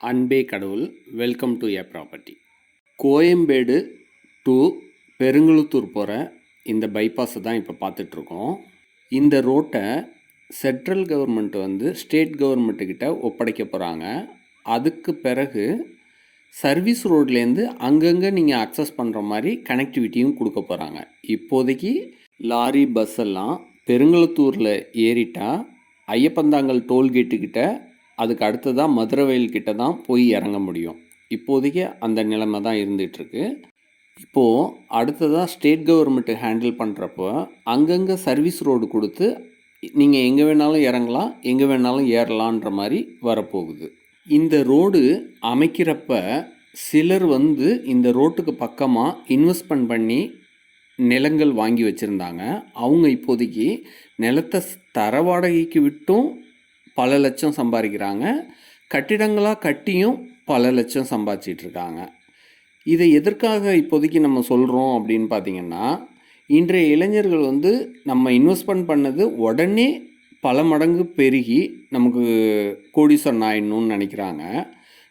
அன்பே கடவுள் welcome to a property. Koyambedu to Perungalathur போகிற இந்த பைபாஸை தான் இப்போ பார்த்துட்ருக்கோம் இந்த ரோட்டை சென்ட்ரல் கவர்மெண்ட் வந்து ஸ்டேட் கவர்மெண்ட்டுக்கிட்ட ஒப்படைக்க போகிறாங்க அதுக்கு பிறகு சர்வீஸ் ரோட்லேருந்து அங்கங்கே நீங்கள் அக்சஸ் பண்ணுற மாதிரி கனெக்டிவிட்டியும் கொடுக்க போகிறாங்க இப்போதைக்கு லாரி பஸ் எல்லாம் பெருங்குளத்தூரில் ஏறிட்டால் ஐயப்பந்தாங்கல் டோல்கேட்டுக்கிட்ட அதுக்கு அடுத்ததாக மதுரவயல் கிட்ட தான் போய் இறங்க முடியும். இப்போதைக்கு அந்த நிலைமை தான் இருந்துகிட்ருக்கு இப்போது அடுத்ததாக ஸ்டேட் கவர்மெண்ட்டு ஹேண்டில் பண்ணுறப்போ அங்கங்கே சர்வீஸ் ரோடு கொடுத்து நீங்கள் எங்கே வேணாலும் இறங்கலாம் எங்கே வேணாலும் ஏறலான்ற மாதிரி வரப்போகுது. இந்த ரோடு அமைக்கிறப்ப சிலர் வந்து இந்த ரோட்டுக்கு பக்கமாக இன்வெஸ்ட்மெண்ட் பண்ணி நிலங்கள் வாங்கி வச்சுருந்தாங்க. அவங்க இப்போதைக்கு நிலத்தை தர வாடகைக்கு விட்டும் பல லட்சம் சம்பாதிக்கிறாங்க. கட்டிடங்களாக கட்டியும் பல லட்சம் சம்பாதிச்சிட்டு இருக்காங்க இதை எதற்காக இப்போதைக்கு நம்ம சொல்கிறோம் அப்படின்னு பார்த்தீங்கன்னா இன்றைய இளைஞர்கள் வந்து நம்ம இன்வெஸ்ட்மெண்ட் பண்ணது உடனே பல மடங்கு பெருகி நமக்கு கோடீஸ்வரன் ஆயிடணும்னு நினைக்கிறாங்க.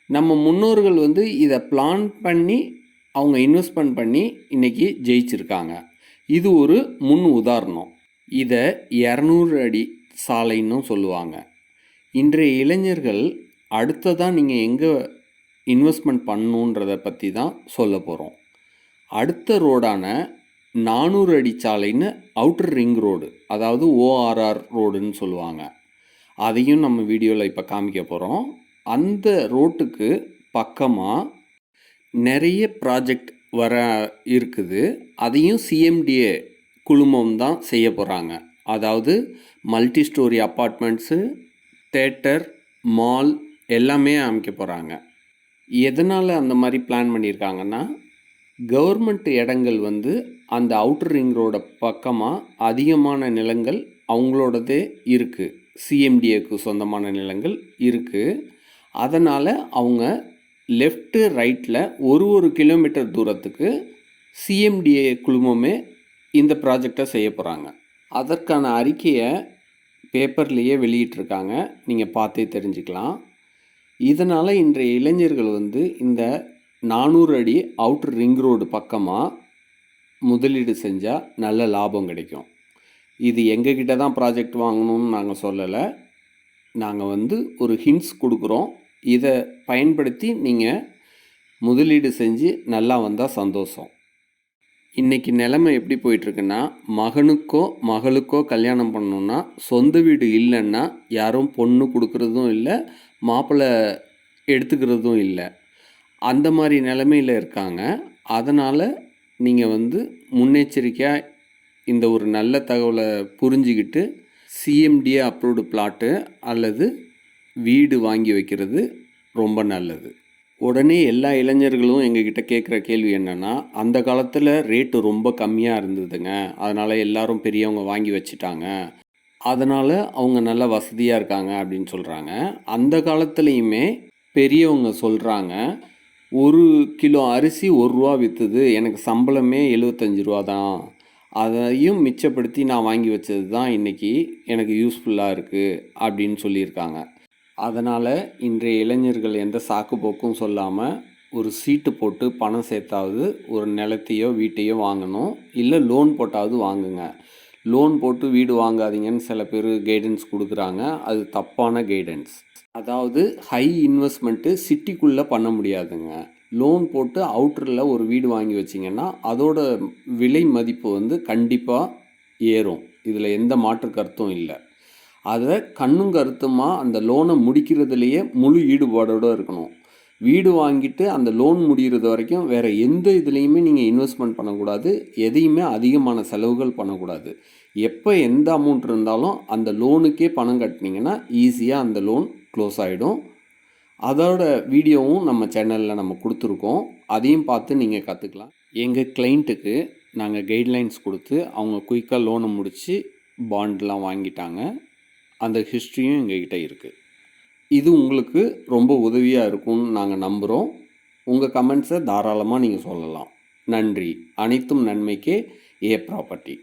நம்ம முன்னோர்கள் வந்து இதை பிளான் பண்ணி அவங்க இன்வெஸ்ட்மெண்ட் பண்ணி இன்றைக்கி ஜெயிச்சிருக்காங்க. இது ஒரு முன் உதாரணம். இதை இரநூறு அடி சாலைன்னு சொல்லுவாங்க. இன்றைய இளைஞர்கள் அடுத்ததாக நீங்கள் எங்கே இன்வெஸ்ட்மெண்ட் பண்ணணுன்றதை பற்றி தான் சொல்ல போகிறோம் அடுத்த ரோடான நானூறு அடி சாலைன்னு அவுட்டர் ரிங் ரோடு அதாவது ஓஆர்ஆர் ரோடுன்னு சொல்லுவாங்க. அதையும் நம்ம வீடியோவில் இப்போ காமிக்க போகிறோம் அந்த ரோட்டுக்கு பக்கமாக நிறைய ப்ராஜெக்ட் வர இருக்குது. அதையும் சிஎம்டிஏ குழுமம் தான் செய்ய போகிறாங்க அதாவது multi storey apartments theatre mall எல்லாமே அமைக்க போகிறாங்க எதனால் அந்த மாதிரி பிளான் பண்ணியிருக்காங்கன்னா கவர்மெண்ட் இடங்கள் வந்து அந்த அவுட்டர் ரிங் ரோட பக்கமாக அதிகமான நிலங்கள் அவங்களோடதே இருக்குது சிஎம்டிஏக்கு சொந்தமான நிலங்கள் இருக்குது அதனால் அவங்க லெஃப்ட்டு ரைட்டில் ஒரு ஒரு கிலோமீட்டர் தூரத்துக்கு சிஎம்டிஏ குழுமமே இந்த ப்ராஜெக்டை செய்ய போகிறாங்க அதற்கான அறிக்கையை பேப்பர்லேயே வெளியிட்டிருக்காங்க. நீங்கள் பார்த்தே தெரிஞ்சுக்கலாம். இதனால் இன்றைய இளைஞர்கள் வந்து இந்த நானூறு அடி அவுட்டர் ரிங் ரோடு பக்கமாக முதலீடு செஞ்சால் நல்ல லாபம் கிடைக்கும். இது எங்ககிட்ட தான் ப்ராஜெக்ட் வாங்கணும்னு நாங்கள் சொல்லலை. நாங்கள் வந்து ஒரு ஹிண்ட்ஸ் கொடுக்குறோம். இதை பயன்படுத்தி நீங்கள் முதலீடு செஞ்சு நல்லா வந்தால் சந்தோஷம். இன்றைக்கி நிலைமை எப்படி போயிட்டுருக்குன்னா மகனுக்கோ மகளுக்கோ கல்யாணம் பண்ணணுன்னா சொந்த வீடு இல்லைன்னா யாரும் பொண்ணு கொடுக்குறதும் இல்லை மாப்பிள்ளை எடுத்துக்கிறதும் இல்லை. அந்த மாதிரி நிலமையில் இருக்காங்க. அதனால் நீங்கள் வந்து முன்னெச்சரிக்கையாக இந்த ஒரு நல்ல தகவலை புரிஞ்சுக்கிட்டு சிஎம்டிஏ அப்ரூவ்டு பிளாட்டு அல்லது வீடு வாங்கி வைக்கிறது ரொம்ப நல்லது. உடனே எல்லா இளைஞர்களும் எங்ககிட்ட கேட்குற கேள்வி என்னென்னா அந்த காலத்தில் ரேட்டு ரொம்ப கம்மியாக இருந்ததுங்க. அதனால் எல்லாரும் பெரியவங்க வாங்கி வச்சுட்டாங்க. அதனால் அவங்க நல்ல வசதியாக இருக்காங்க அப்படின்னு சொல்கிறாங்க அந்த காலத்துலேயுமே பெரியவங்க சொல்கிறாங்க ஒரு கிலோ அரிசி ஒரு ரூபா விற்றுது எனக்கு சம்பளமே எழுபத்தஞ்சி ரூபா தான். அதையும் மிச்சப்படுத்தி நான் வாங்கி வச்சது தான் இன்றைக்கி எனக்கு யூஸ்ஃபுல்லாக இருக்குது அப்படின்னு சொல்லியிருக்காங்க. அதனால் இன்றைய இளைஞர்கள் எந்த சாக்கு போக்கும் சொல்லாமல் ஒரு சீட்டு போட்டு பணம் சேர்த்தாவது ஒரு நிலத்தையோ வீட்டையோ வாங்கணும். இல்லை லோன் போட்டாவது வாங்குங்க. லோன் போட்டு வீடு வாங்காதீங்கன்னு சில பேர் கைடன்ஸ் கொடுக்குறாங்க. அது தப்பான கைடன்ஸ் அதாவது ஹை இன்வெஸ்ட்மெண்ட்டு சிட்டிக்குள்ளே பண்ண முடியாதுங்க. லோன் போட்டு அவுட்டரில் ஒரு வீடு வாங்கி வச்சிங்கன்னா அதோட விலை மதிப்பு வந்து கண்டிப்பாக ஏறும். இதில் எந்த மாற்று கருத்தும் இல்லை. அதை கண்ணும் கருத்துமா அந்த லோனை முடிக்கிறதுலையே முழு ஈடுபாடோடு இருக்கணும். வீடு வாங்கிட்டு அந்த லோன் முடிகிறது வரைக்கும் வேறு எந்த இதுலேயுமே நீங்கள் இன்வெஸ்ட்மெண்ட் பண்ணக்கூடாது. எதையுமே அதிகமான செலவுகள் பண்ணக்கூடாது. எப்போ எந்த அமௌண்ட் இருந்தாலும் அந்த லோனுக்கே பணம் கட்டினீங்கன்னா ஈஸியாக அந்த லோன் க்ளோஸ் ஆகிடும் அதோட வீடியோவும் நம்ம சேனலில் நம்ம கொடுத்துருக்கோம். அதையும் பார்த்து நீங்கள் கற்றுக்கலாம் எங்கள் கிளைண்ட்டுக்கு நாங்கள் கைட்லைன்ஸ் கொடுத்து அவங்க குயிக்காக லோனை முடித்து பாண்ட்லாம் வாங்கிட்டாங்க. அந்த ஹிஸ்ட்ரியும் எங்ககிட்ட இருக்குது இது உங்களுக்கு ரொம்ப உதவியாக இருக்கும்னு நாங்கள் நம்புகிறோம் உங்கள் கமெண்ட்ஸை தாராளமாக நீங்கள் சொல்லலாம். நன்றி. அனைத்தும் நன்மைக்கே ஏ ப்ராப்பர்ட்டி